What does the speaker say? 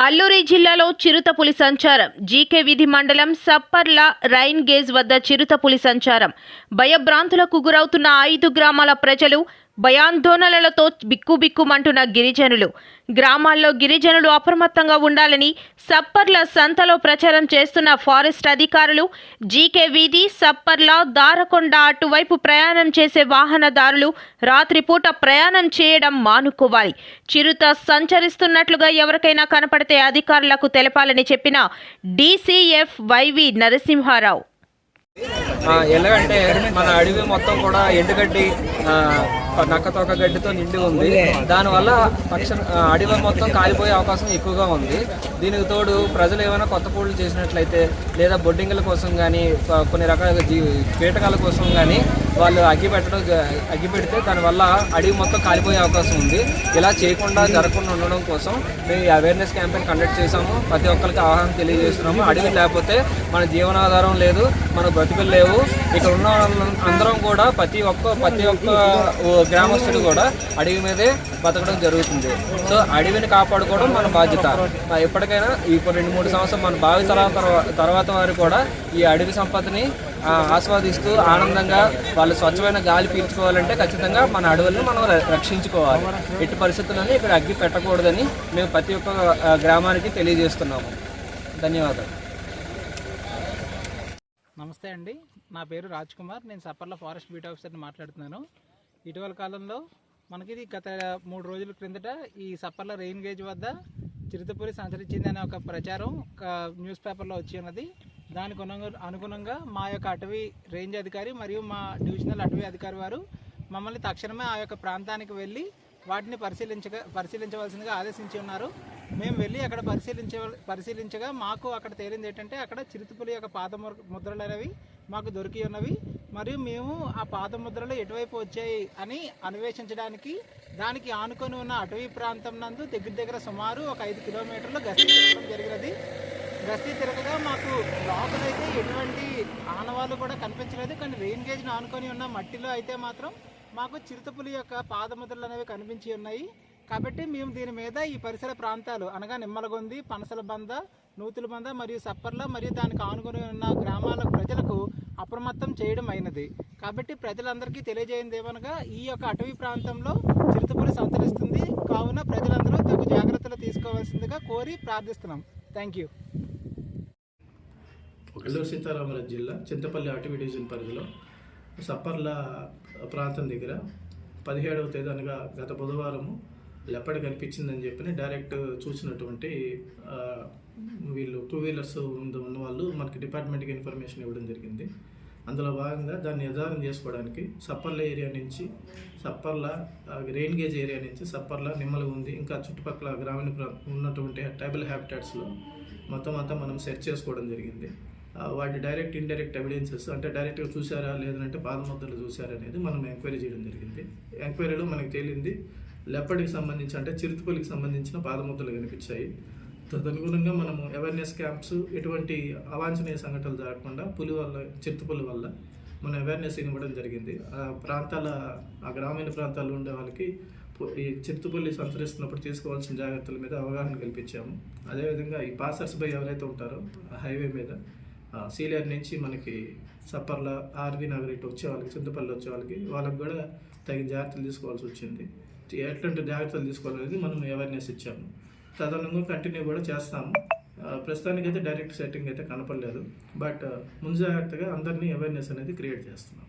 అల్లూరి జిల్లాలో చిరుతపులి సంచారం. జీకే విధి మండలం సప్పర్ల రైన్ గేజ్ వద్ద చిరుతపులి సంచారం. భయభ్రాంతులకు గురవుతున్న ఐదు గ్రామాల ప్రజలు భయాందోళనలతో బిక్కుబిక్కుమంటున్న గిరిజనులు. గ్రామాల్లో గిరిజనులు అప్రమత్తంగా ఉండాలని సప్పర్ల సంతలో ప్రచారం చేస్తున్న ఫారెస్ట్ అధికారులు జీకే వీధి సప్పర్ల దారకొండ అటువైపు ప్రయాణం చేసే వాహనదారులు రాత్రిపూట ప్రయాణం చేయడం మానుకోవాలి. చిరుత సంచరిస్తున్నట్లుగా ఎవరికైనా కనపడితే అధికారులకు తెలపాలని చెప్పిన డీసీఎఫ్ వైవి నరసింహారావు. ఎలాగంటే మన అడవి మొత్తం కూడా ఎండుగడ్డి నక్క తోక గడ్డితో నిండి ఉంది. దానివల్ల పక్ష అడవి మొత్తం కాలిపోయే అవకాశం ఎక్కువగా ఉంది. దీనికి తోడు ప్రజలు ఏమైనా కొత్త పూలు చేసినట్లయితే లేదా బొడ్డింగుల కోసం కానీ కొన్ని రకాల జీ కీటకాల కోసం కానీ వాళ్ళు అగ్గి పెట్టడం అగ్గి పెడితే దానివల్ల అడవి మొత్తం కాలిపోయే అవకాశం ఉంది. ఇలా చేయకుండా జరగకుండా ఉండడం కోసం మేము ఈ అవేర్నెస్ క్యాంపెయిన్ కండక్ట్ చేసాము ప్రతి ఒక్కరికి ఆహ్వానం తెలియజేస్తున్నాము. అడవి లేకపోతే మన జీవనాధారం లేదు మన బ్రతుకులు లేవు. ఇక్కడ ఉన్న అందరం కూడా ప్రతి ఒక్క ప్రతి ఒక్క గ్రామస్తుడు కూడా అడవి మీదే బతకడం జరుగుతుంది. సో అడవిని కాపాడుకోవడం మన బాధ్యత. ఎప్పటికైనా ఇప్పుడు రెండు మూడు సంవత్సరం మన భావి తరాల తర్వాత వారు కూడా ఈ అడవి సంపదని ఆస్వాదిస్తూ ఆనందంగా వాళ్ళు స్వచ్ఛమైన గాలి పీల్చుకోవాలంటే ఖచ్చితంగా మన అడవులను మనం రక్షించుకోవాలి. ఎట్టి పరిస్థితుల్లోనే ఇక్కడ అగ్గి పెట్టకూడదని మేము ప్రతి ఒక్క గ్రామానికి తెలియజేస్తున్నాము. ధన్యవాదాలు. నమస్తే అండి. నా పేరు రాజ్ కుమార్. నేను సప్పర్ల ఫారెస్ట్ బీట్ ఆఫీసర్ని మాట్లాడుతున్నాను. ఇటీవల కాలంలో మనకి ఇది గత మూడు రోజుల క్రిందట ఈ సప్పర్ల రెయిన్ గేజ్ వద్ద చిరుతపురి సంచరించింది అనే ఒక ప్రచారం ఒక న్యూస్ పేపర్లో వచ్చి ఉన్నది. దానికి అనుగుణంగా మా యొక్క అటవీ రేంజ్ అధికారి మరియు మా డివిజనల్ అటవీ అధికారి వారు మమ్మల్ని తక్షణమే ఆ యొక్క ప్రాంతానికి వెళ్ళి వాటిని పరిశీలించగా పరిశీలించవలసిందిగా ఆదేశించి ఉన్నారు. మేము వెళ్ళి అక్కడ పరిశీలించ పరిశీలించగా మాకు అక్కడ తేలింది ఏంటంటే అక్కడ చిరుతపులి యొక్క పాద ముద్రలు అనేవి మాకు దొరికి ఉన్నవి. మరియు మేము ఆ పాద ముద్రలు ఎటువైపు వచ్చాయి అని అన్వేషించడానికి దానికి ఆనుకొని ఉన్న అటవీ ప్రాంతం నందు దగ్గర దగ్గర సుమారు ఒక ఐదు కిలోమీటర్లు గస్తీ తిరగడం జరిగినది. గస్తీ తిరగగా మాకు లోపల అయితే ఎటువంటి ఆనవాళ్ళు కూడా కనిపించలేదు. కానీ రెయిన్ గేజ్ను ఆనుకొని ఉన్న మట్టిలో అయితే మాత్రం మాకు చిరుతపులి యొక్క పాదముద్రలు అనేవి కనిపించి ఉన్నాయి. కాబట్టి మేము దీని మీద ఈ పరిసర ప్రాంతాలు అనగా నిమ్మలగొంది పనసల బంద నూతుల బంద మరియు సప్పర్ల మరియు దానికి ఆనుకొని ఉన్న గ్రామాల ప్రజలకు అప్రమత్తం చేయడం అయినది. కాబట్టి ప్రజలందరికీ తెలియజేయండి ఏమనగా ఈ యొక్క అటవీ ప్రాంతంలో చిరుతపులి సంతరిస్తుంది. కావున ప్రజలందరూ తగు జాగ్రత్తలు తీసుకోవాల్సిందిగా కోరి ప్రార్థిస్తున్నాం. థ్యాంక్ యూ అల్లూరు సీతారామరాజు జిల్లా చింతపల్లి అటవీ డివిజన్ పరిధిలో సప్పర్ల ప్రాంతం దగ్గర పదిహేడవ తేదీ అనగా గత బుధవారము లెప్పడి కనిపించిందని చెప్పి డైరెక్ట్ చూసినటువంటి వీళ్ళు టూ వీలర్స్ ఉన్న వాళ్ళు మనకి డిపార్ట్మెంట్కి ఇన్ఫర్మేషన్ ఇవ్వడం జరిగింది. అందులో భాగంగా దాన్ని నిర్ధారణ చేసుకోవడానికి సప్పర్ల ఏరియా నుంచి సప్పర్ల రెయిన్ గేజ్ ఏరియా నుంచి సప్పర్ల నిమ్మల ఉంది ఇంకా చుట్టుపక్కల గ్రామీణ ప్రా ఉన్నటువంటి ట్రైబల్ హ్యాబిటాట్స్లో మొత్తం అంతా మనం సెర్చ్ చేసుకోవడం జరిగింది. వాటి డైరెక్ట్ ఇండైరెక్ట్ ఎవిడెన్సెస్ అంటే డైరెక్ట్గా చూసారా లేదంటే పాదముద్రలు చూసారా అనేది మనం ఎంక్వైరీ చేయడం జరిగింది. ఎంక్వైరీలో మనకి తేలింది లెప్పటికి సంబంధించి అంటే చిరుతపులికి సంబంధించిన పాదముద్రలు కనిపించాయి. తదనుగుణంగా మనము అవేర్నెస్ క్యాంప్స్ ఎటువంటి అవాంఛనీయ సంఘటనలు జరగకుండా పులి వల్ల చిరుతపులి వల్ల మనం అవేర్నెస్ ఇవ్వడం జరిగింది. ఆ ప్రాంతాల ఆ గ్రామీణ ప్రాంతాల్లో ఉండే వాళ్ళకి ఈ చిరుతపుల్లి సంచరిస్తున్నప్పుడు తీసుకోవాల్సిన జాగ్రత్తల మీద అవగాహన కల్పించాము. అదేవిధంగా ఈ పాసర్స్ బై ఎవరైతే ఉంటారో ఆ హైవే మీద సీలేరు నుంచి మనకి సప్పర్ల ఆర్వి నగర్ ఇటు వచ్చే వాళ్ళకి చింతపల్లి వచ్చే వాళ్ళకి వాళ్ళకి కూడా తగిన జాగ్రత్తలు తీసుకోవాల్సి వచ్చింది. ఎట్లాంటి జాగ్రత్తలు తీసుకోవాలనేది మనం అవేర్నెస్ ఇచ్చాము. తదనంగా కంటిన్యూ కూడా చేస్తాము. ప్రస్తుతానికైతే డైరెక్ట్ సెట్టింగ్ అయితే కనపడలేదు. బట్ ముందు జాగ్రత్తగా అందరినీ అవేర్నెస్ అనేది క్రియేట్ చేస్తున్నాం.